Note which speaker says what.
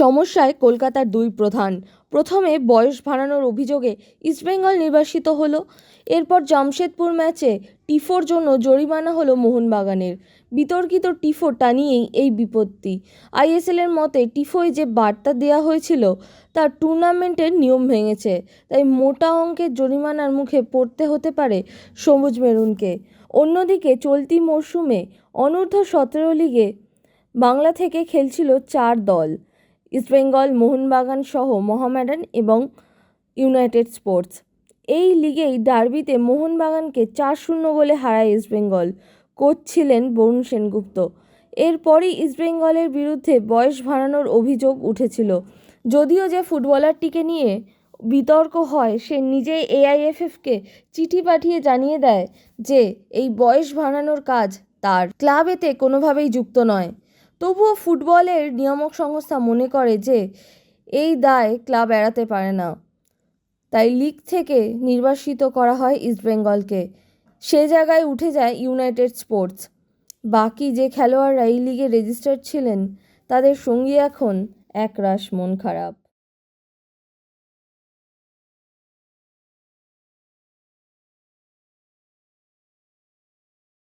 Speaker 1: সমস্যায় কলকাতার দুই প্রধান। প্রথমে বয়স বাড়ানোর অভিযোগে ইস্টবেঙ্গল নির্বাসিত হলো। এরপর জামশেদপুর ম্যাচে টিফোর জন্য জরিমানা হলো মোহনবাগানের। বিতর্কিত টিফোটা নিয়েই এই বিপত্তি। আইএসএলের মতে টিফোয় যে বার্তা দেওয়া হয়েছিল তা টুর্নামেন্টের নিয়ম ভেঙেছে। তাই মোটা অঙ্কের জরিমানার মুখে পড়তে হতে পারে সবুজ মেরুনকে। অন্যদিকে চলতি মরশুমে অনূর্ধ্ব সতেরো লিগে বাংলা থেকে খেলছিল চার দল। ইস্টবেঙ্গল মোহনবাগান সহ মোহামেডান এবং ইউনাইটেড স্পোর্টস। এই লিগেই ডার্বিতে মোহনবাগানকে চার শূন্য গোলে হারায় ইস্টবেঙ্গল কোচ ছিলেন বরুণ সেনগুপ্ত। এরপরই ইস্টবেঙ্গলের বিরুদ্ধে বয়স বাড়ানোর অভিযোগ উঠেছিল। যদিও যে ফুটবলারটিকে নিয়ে বিতর্ক হয়, সে নিজেই এআইএফএফকে চিঠি পাঠিয়ে জানিয়ে দেয় যে, এই বয়স বাড়ানোর কাজ তার। ক্লাবেতে কোনোভাবেই যুক্ত নয়। তবুও ফুটবলের নিয়ামক সংস্থা মনে করে যে এই দায় ক্লাব এড়াতে পারে না। তাই লিগ থেকে নির্বাসিত করা হয় ইস্টবেঙ্গলকে সে জায়গায় উঠে যায় ইউনাইটেড স্পোর্টস। বাকি যে খেলোয়াড়রা এই লিগে রেজিস্টার্ড ছিলেন, তাদের সঙ্গী এখন একরাশ মন খারাপ।